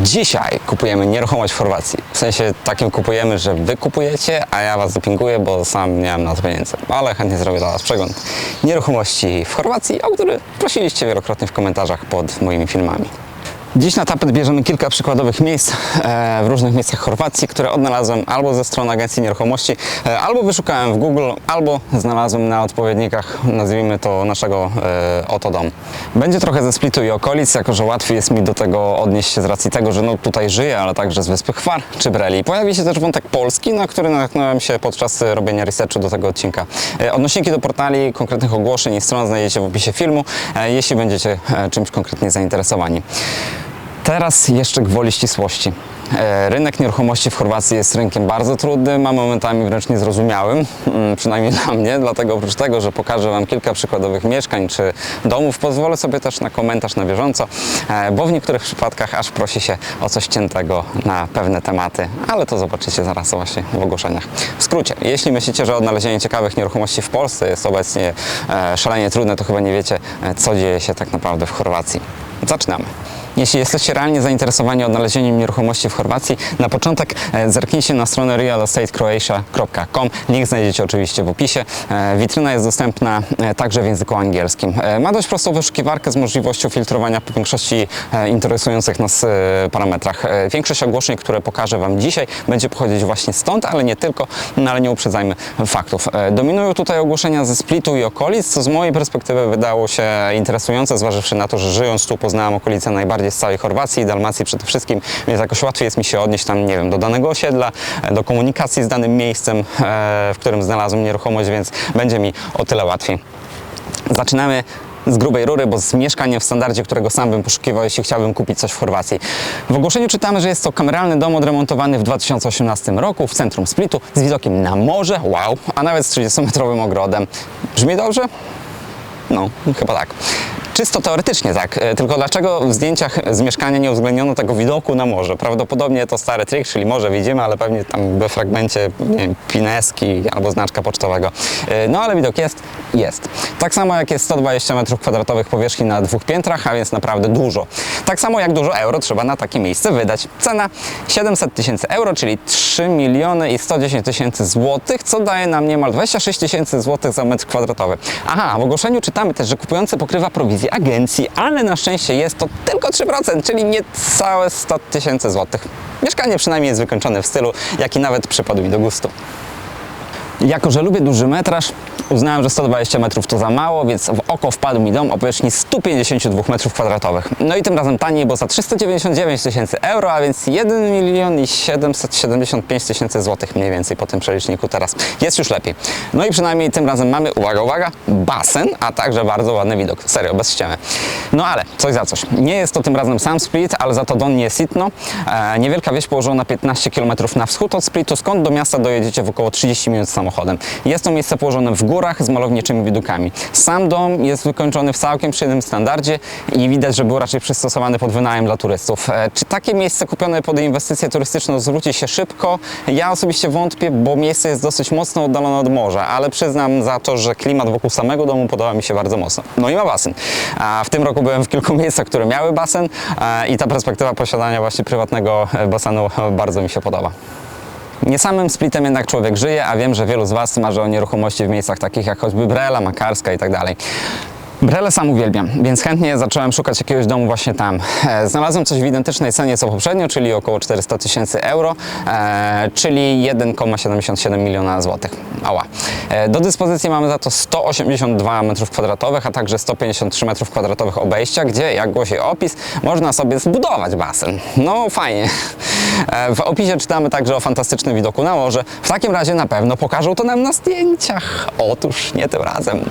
Dzisiaj kupujemy nieruchomość w Chorwacji. W sensie takim kupujemy, że wy kupujecie, a ja was dopinguję, bo sam nie mam na to pieniędzy. Ale chętnie zrobię dla was przegląd nieruchomości w Chorwacji, o który prosiliście wielokrotnie w komentarzach pod moimi filmami. Dziś na tapet bierzemy kilka przykładowych miejsc e, w różnych miejscach Chorwacji, które odnalazłem albo ze strony agencji nieruchomości, e, albo wyszukałem w Google, albo znalazłem na odpowiednikach, nazwijmy to naszego e, oto dom. Będzie trochę ze Splitu i okolic, jako że łatwiej jest mi do tego odnieść się z racji tego, że no tutaj żyję, ale także z Wyspy Chwar czy Breli. Pojawi się też wątek polski, na który natknąłem się podczas robienia researchu do tego odcinka. Odnośniki do portali, konkretnych ogłoszeń i stron znajdziecie w opisie filmu, jeśli będziecie czymś konkretnie zainteresowani. Teraz jeszcze gwoli ścisłości. E, Rynek nieruchomości w Chorwacji jest rynkiem bardzo trudnym, a momentami wręcz niezrozumiałym, mm, przynajmniej dla mnie, dlatego oprócz tego, że pokażę Wam kilka przykładowych mieszkań czy domów, pozwolę sobie też na komentarz na bieżąco, e, bo w niektórych przypadkach aż prosi się o coś ciętego na pewne tematy, ale to zobaczycie zaraz właśnie w ogłoszeniach. W skrócie, jeśli myślicie, że odnalezienie ciekawych nieruchomości w Polsce jest obecnie e, szalenie trudne, to chyba nie wiecie, co dzieje się tak naprawdę w Chorwacji. Zaczynamy. Jeśli jesteście realnie zainteresowani odnalezieniem nieruchomości w Chorwacji, na początek e, zerknijcie na stronę realestatecroatia.com. Link znajdziecie oczywiście w opisie. E, Witryna jest dostępna e, także w języku angielskim. Ma dość prostą wyszukiwarkę z możliwością filtrowania po większości interesujących nas parametrach. Większość ogłoszeń, które pokażę Wam dzisiaj, będzie pochodzić właśnie stąd, ale nie tylko, no ale nie uprzedzajmy faktów. Dominują tutaj ogłoszenia ze Splitu i okolic, co z mojej perspektywy wydało się interesujące, zważywszy na to, że żyjąc tu poznałem okolice najbardziej z całej Chorwacji i Dalmacji przede wszystkim, więc jakoś łatwiej jest mi się odnieść tam, nie wiem, do danego osiedla, e, do komunikacji z danym miejscem, e, w którym znalazłem nieruchomość, więc będzie mi o tyle łatwiej. Zaczynamy z grubej rury, bo z mieszkaniem w standardzie, którego sam bym poszukiwał, jeśli chciałbym kupić coś w Chorwacji. W ogłoszeniu czytamy, że jest to kameralny dom odremontowany w 2018 roku w centrum Splitu z widokiem na morze, wow, a nawet z 30-metrowym ogrodem. Brzmi dobrze? No, chyba tak. Czysto teoretycznie tak, e, tylko dlaczego w zdjęciach z mieszkania nie uwzględniono tego widoku na morze? Prawdopodobnie to stary trik, czyli morze widzimy, ale pewnie tam we fragmencie nie pineski albo znaczka pocztowego. E, No ale widok jest, jest. Tak samo jak jest 120 m2 powierzchni na dwóch piętrach, a więc naprawdę dużo. Tak samo jak dużo euro trzeba na takie miejsce wydać. Cena 700 tysięcy euro, czyli 3 miliony i 110 tysięcy złotych, co daje nam niemal 26 tysięcy złotych za metr kwadratowy. Aha, w ogłoszeniu czytamy też, że kupujący pokrywa prowizję agencji, ale na szczęście jest to tylko 3%, czyli niecałe 100 tysięcy złotych. Mieszkanie przynajmniej jest wykończone w stylu, jaki nawet przypadł mi do gustu. Jako, że lubię duży metraż, uznałem, że 120 metrów to za mało, więc w oko wpadł mi dom o powierzchni 152 metrów kwadratowych. No i tym razem taniej, bo za 399 tysięcy euro, a więc 1 milion i 775 tysięcy złotych mniej więcej po tym przeliczniku teraz. Jest już lepiej. No i przynajmniej tym razem mamy, uwaga, uwaga, basen, a także bardzo ładny widok. Serio, bez ściemy. No ale, coś za coś. Nie jest to tym razem sam Split, ale za to Donnie Sitno. E, niewielka wieś położona 15 km na wschód od Splitu, skąd do miasta dojedziecie w około 30 minut samochodem. Jest to miejsce położone w górach z malowniczymi widokami. Sam dom jest wykończony w całkiem przyjemnym standardzie i widać, że był raczej przystosowany pod wynajem dla turystów. E, Czy takie miejsce kupione pod inwestycję turystyczną zwróci się szybko? Ja osobiście wątpię, bo miejsce jest dosyć mocno oddalone od morza, ale przyznam za to, że klimat wokół samego domu podoba mi się bardzo mocno. No i ma basen. W tym roku byłem w kilku miejscach, które miały basen e, i ta perspektywa posiadania właśnie prywatnego e, basenu bardzo mi się podoba. Nie samym splitem jednak człowiek żyje, a wiem, że wielu z Was marzy o nieruchomości w miejscach takich jak choćby Brela, Makarska i tak. Brele sam uwielbiam, więc chętnie zacząłem szukać jakiegoś domu właśnie tam. E, Znalazłem coś w identycznej cenie co poprzednio, czyli około 400 tysięcy euro, e, czyli 1,77 miliona złotych. Ała. E, Do dyspozycji mamy za to 182 m2, a także 153 m2 obejścia, gdzie, jak głosi opis, można sobie zbudować basen. No fajnie. W opisie czytamy także o fantastycznym widoku na morze. W takim razie na pewno pokażą to nam na zdjęciach. Otóż nie tym razem.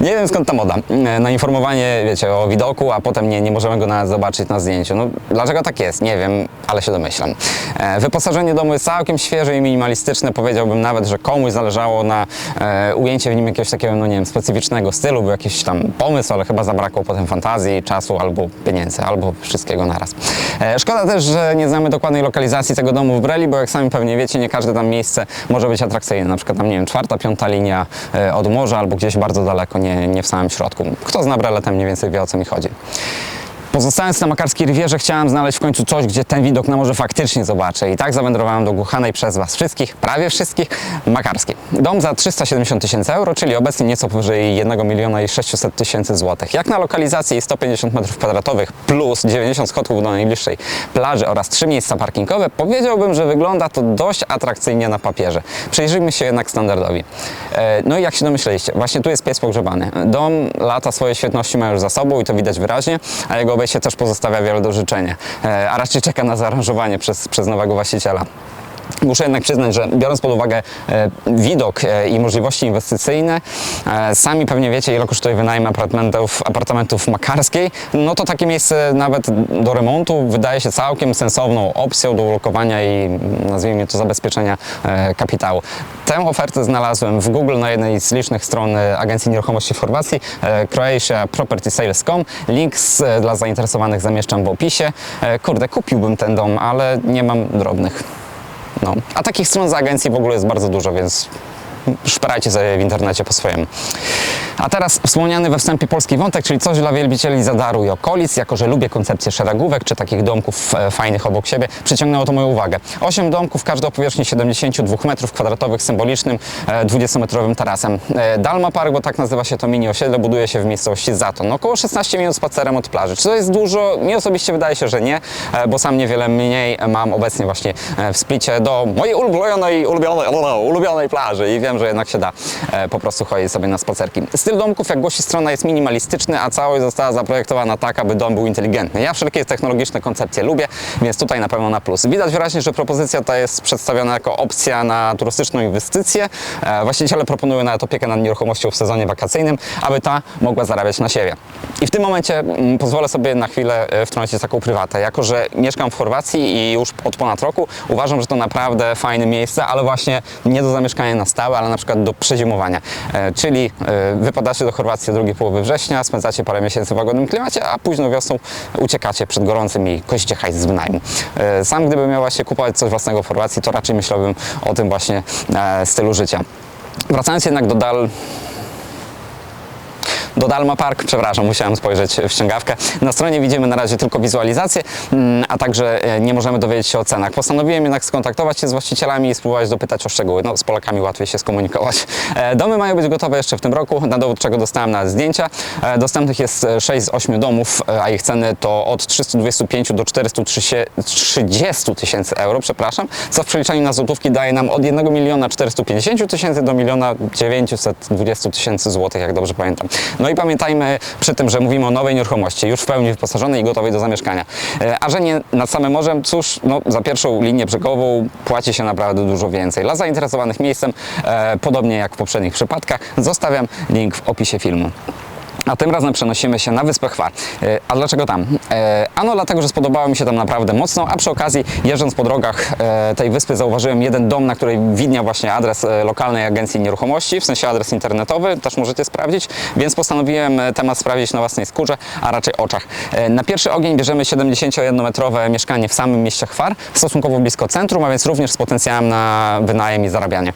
Nie wiem skąd ta moda na informowanie, wiecie, o widoku, a potem nie, nie możemy go nawet zobaczyć na zdjęciu. No, dlaczego tak jest? Nie wiem, ale się domyślam. E, Wyposażenie domu jest całkiem świeże i minimalistyczne. Powiedziałbym nawet, że komuś zależało na e, ujęcie w nim jakiegoś takiego, no nie wiem, specyficznego stylu, był jakiś tam pomysł, ale chyba zabrakło potem fantazji, czasu albo pieniędzy, albo wszystkiego naraz. E, Szkoda też, że nie znamy dokładnej lokalizacji tego domu w Breli, bo jak sami pewnie wiecie, nie każde tam miejsce może być atrakcyjne. Na przykład tam, nie wiem, czwarta, piąta linia od morza albo gdzieś bardzo daleko, nie, nie w samym środku. Kto zna Brelę, ten mniej więcej wie o co mi chodzi. Pozostając na Makarskiej Rivierze chciałem znaleźć w końcu coś, gdzie ten widok na morze faktycznie zobaczę. I tak zawędrowałem do Głuchanej przez Was wszystkich, prawie wszystkich, Makarskiej. Dom za 370 tysięcy euro, czyli obecnie nieco powyżej 1 miliona i 600 tysięcy złotych. Jak na lokalizacji jest 150 metrów kwadratowych plus 90 schodków do najbliższej plaży oraz 3 miejsca parkingowe, powiedziałbym, że wygląda to dość atrakcyjnie na papierze. Przejrzyjmy się jednak standardowi. E, No i jak się domyśleliście, właśnie tu jest pies pogrzebany. Dom lata swoje świetności ma już za sobą i to widać wyraźnie, a jego obejście też pozostawia wiele do życzenia, E, a raczej czeka na zaaranżowanie przez, przez nowego właściciela. Muszę jednak przyznać, że biorąc pod uwagę e, widok e, i możliwości inwestycyjne, e, sami pewnie wiecie, ile kosztuje wynajem apartamentów, apartamentów makarskiej, no to takie miejsce nawet do remontu wydaje się całkiem sensowną opcją do ulokowania i mm, nazwijmy to zabezpieczenia kapitału. Tę ofertę znalazłem w Google na jednej z licznych stron agencji nieruchomości w Chorwacji, Croatia Property Sales.com. Link dla zainteresowanych zamieszczam w opisie. Kurde, kupiłbym ten dom, ale nie mam drobnych. No. A takich stron z agencji w ogóle jest bardzo dużo, więc szperajcie sobie w internecie po swojemu. A teraz wspomniany we wstępie polski wątek, czyli coś dla wielbicieli Zadaru i okolic, jako że lubię koncepcję szeregówek czy takich domków e, fajnych obok siebie, przyciągnęło to moją uwagę. Osiem domków, każdy o powierzchni 72 metrów kwadratowych, symbolicznym e, 20-metrowym tarasem. E, Dalma Park, bo tak nazywa się to mini osiedle, buduje się w miejscowości Zaton. Około 16 minut spacerem od plaży. Czy to jest dużo? Mi osobiście wydaje się, że nie, e, bo sam niewiele mniej mam obecnie właśnie e, w Splicie do mojej ulubionej, ulubionej, ulubionej plaży i wiem, że jednak się da e, po prostu chodzić sobie na spacerki. Styl domków, jak głosi strona, jest minimalistyczny, a całość została zaprojektowana tak, aby dom był inteligentny. Ja wszelkie technologiczne koncepcje lubię, więc tutaj na pewno na plus. Widać wyraźnie, że propozycja ta jest przedstawiona jako opcja na turystyczną inwestycję. E, Właściciele proponują nawet opiekę nad nieruchomością w sezonie wakacyjnym, aby ta mogła zarabiać na siebie. I w tym momencie mm, pozwolę sobie na chwilę e, wtrącić taką prywatę. Jako, że mieszkam w Chorwacji i już od ponad roku, uważam, że to naprawdę fajne miejsce, ale właśnie nie do zamieszkania na stałe, ale na przykład do przezimowania. E, Czyli wypadacie do Chorwacji drugiej połowy września, spędzacie parę miesięcy w łagodnym klimacie, a późną wiosną uciekacie przed gorącym i kościcie hajs z wynajmu. E, Sam gdybym miał właśnie kupować coś własnego w Chorwacji, to raczej myślałbym o tym właśnie e, stylu życia. Wracając jednak do dal do Dalma Park, przepraszam, musiałem spojrzeć w ściągawkę. Na stronie widzimy na razie tylko wizualizację, mm, a także e, nie możemy dowiedzieć się o cenach. Postanowiłem jednak skontaktować się z właścicielami i spróbować dopytać o szczegóły. No, z Polakami łatwiej się skomunikować. E, Domy mają być gotowe jeszcze w tym roku, na dowód czego dostałem nawet zdjęcia. E, Dostępnych jest e, 6 z 8 domów, a ich ceny to od 325 do 430 tysięcy euro, przepraszam, co w przeliczeniu na złotówki daje nam od 1 miliona 450 tysięcy do miliona 920 tysięcy złotych, jak dobrze pamiętam. No i pamiętajmy przy tym, że mówimy o nowej nieruchomości, już w pełni wyposażonej i gotowej do zamieszkania. E, A że nie nad samym morzem, cóż, no, za pierwszą linię brzegową płaci się naprawdę dużo więcej. Dla zainteresowanych miejscem, e, podobnie jak w poprzednich przypadkach, zostawiam link w opisie filmu. A tym razem przenosimy się na Wyspę Chwar. E, A dlaczego tam? E, Ano dlatego, że spodobało mi się tam naprawdę mocno, a przy okazji jeżdżąc po drogach e, tej wyspy zauważyłem jeden dom, na której widniał właśnie adres lokalnej agencji nieruchomości, w sensie adres internetowy, też możecie sprawdzić, więc postanowiłem temat sprawdzić na własnej skórze, a raczej oczach. Na pierwszy ogień bierzemy 71-metrowe mieszkanie w samym mieście Chwar, stosunkowo blisko centrum, a więc również z potencjałem na wynajem i zarabianie.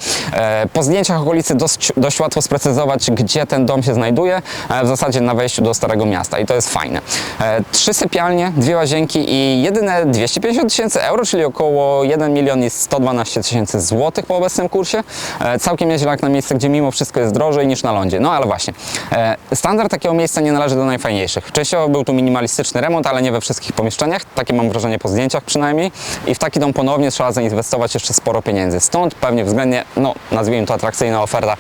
Po zdjęciach okolicy dość, dość łatwo sprecyzować, gdzie ten dom się znajduje, w zasadzie na wejściu do Starego Miasta i to jest fajne. E, Trzy sypialnie, dwie łazienki i jedyne 250 tysięcy euro, czyli około 1 milion i 112 tysięcy złotych po obecnym kursie. E, Całkiem nieźle jak na miejsce, gdzie mimo wszystko jest drożej niż na lądzie. No ale właśnie, e, standard takiego miejsca nie należy do najfajniejszych. Częściowo był tu minimalistyczny remont, ale nie we wszystkich pomieszczeniach, takie mam wrażenie po zdjęciach przynajmniej. I w taki dom ponownie trzeba zainwestować jeszcze sporo pieniędzy. Stąd pewnie względnie, no nazwijmy to atrakcyjna oferta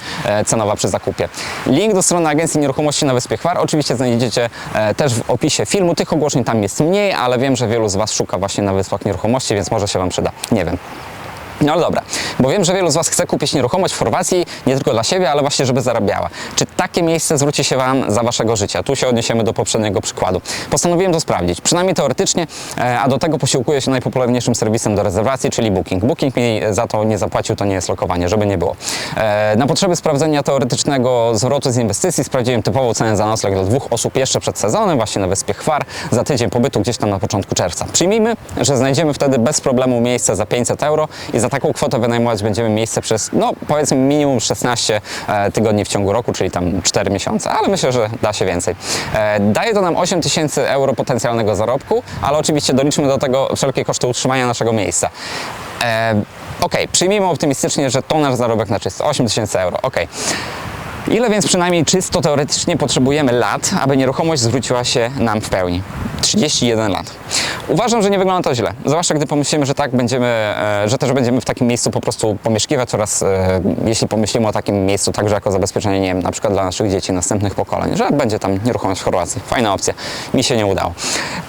cenowa przy zakupie. Link do strony agencji nieruchomości na Wyspie Oczywiście znajdziecie e, też w opisie filmu. Tych ogłoszeń tam jest mniej, ale wiem, że wielu z Was szuka właśnie na Wyspach Nieruchomości, więc może się Wam przyda. Nie wiem. No ale dobra, bo wiem, że wielu z Was chce kupić nieruchomość w Chorwacji, nie tylko dla siebie, ale właśnie, żeby zarabiała. Czy takie miejsce zwróci się Wam za Waszego życia? Tu się odniesiemy do poprzedniego przykładu. Postanowiłem to sprawdzić, przynajmniej teoretycznie, e, a do tego posiłkuję się najpopularniejszym serwisem do rezerwacji, czyli Booking. Booking mi za to nie zapłacił, to nie jest lokowanie, żeby nie było. E, Na potrzeby sprawdzenia teoretycznego zwrotu z inwestycji sprawdziłem typową cenę za nocleg dla dwóch osób jeszcze przed sezonem, właśnie na Wyspie Chwar, za tydzień pobytu gdzieś tam na początku czerwca. Przyjmijmy, że znajdziemy wtedy bez problemu miejsce za 500 euro i za taką kwotę wynajmować będziemy miejsce przez, no powiedzmy minimum 16 e, tygodni w ciągu roku, czyli tam 4 miesiące, ale myślę, że da się więcej. E, daje to nam 8 tysięcy euro potencjalnego zarobku, ale oczywiście doliczmy do tego wszelkie koszty utrzymania naszego miejsca. E, Okej, przyjmijmy optymistycznie, że to nasz zarobek na czysto, 8 tysięcy euro, okej. Ile więc przynajmniej czysto teoretycznie potrzebujemy lat, aby nieruchomość zwróciła się nam w pełni? 31 lat. Uważam, że nie wygląda to źle. Zwłaszcza gdy pomyślimy, że tak będziemy, e, że też będziemy w takim miejscu po prostu pomieszkiwać oraz e, jeśli pomyślimy o takim miejscu także jako zabezpieczenie, nie wiem, na przykład dla naszych dzieci, następnych pokoleń, że będzie tam nieruchomość w Chorwacji. Fajna opcja. Mi się nie udało.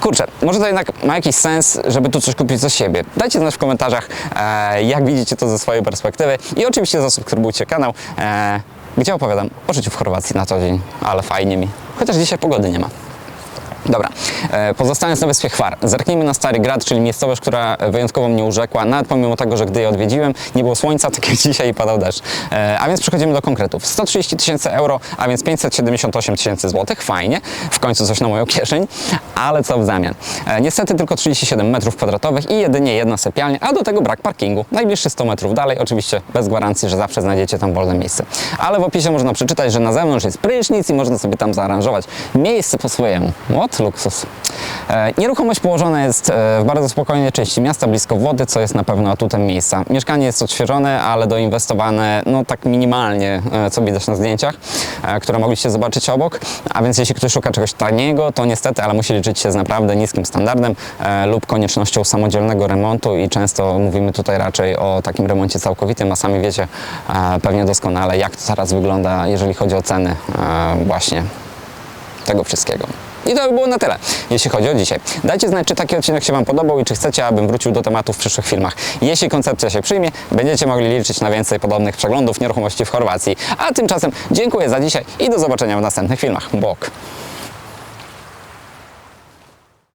Kurczę, może to jednak ma jakiś sens, żeby tu coś kupić za siebie. Dajcie znać w komentarzach, e, jak widzicie to ze swojej perspektywy i oczywiście zasubskrybujcie kanał. Gdzie opowiadam o życiu w Chorwacji na co dzień, ale fajnie mi. Chociaż dzisiaj pogody nie ma. Dobra, e, pozostając na wyspie Chwar, zerknijmy na Stary Grad, czyli miejscowość, która wyjątkowo mnie urzekła, nawet pomimo tego, że gdy je odwiedziłem, nie było słońca, tak jak dzisiaj padał deszcz. E, a więc przechodzimy do konkretów. 130 tysięcy euro, a więc 578 tysięcy złotych, fajnie, w końcu coś na moją kieszeń, ale co w zamian? E, niestety tylko 37 metrów kwadratowych i jedynie jedna sypialnia, a do tego brak parkingu. Najbliższy 100 metrów dalej, oczywiście bez gwarancji, że zawsze znajdziecie tam wolne miejsce. Ale w opisie można przeczytać, że na zewnątrz jest prysznic i można sobie tam zaaranżować miejsce po swojemu. What? Luksus. E, Nieruchomość położona jest e, w bardzo spokojnej części miasta, blisko wody, co jest na pewno atutem miejsca. Mieszkanie jest odświeżone, ale doinwestowane no tak minimalnie, e, co widać na zdjęciach, które mogliście zobaczyć obok. A więc jeśli ktoś szuka czegoś taniego, to niestety, ale musi liczyć się z naprawdę niskim standardem lub koniecznością samodzielnego remontu i często mówimy tutaj raczej o takim remoncie całkowitym, a sami wiecie pewnie doskonale, jak to teraz wygląda, jeżeli chodzi o ceny właśnie tego wszystkiego. I to by było na tyle, jeśli chodzi o dzisiaj. Dajcie znać, czy taki odcinek się Wam podobał i czy chcecie, abym wrócił do tematu w przyszłych filmach. Jeśli koncepcja się przyjmie, będziecie mogli liczyć na więcej podobnych przeglądów nieruchomości w Chorwacji. A tymczasem dziękuję za dzisiaj i do zobaczenia w następnych filmach. Bok.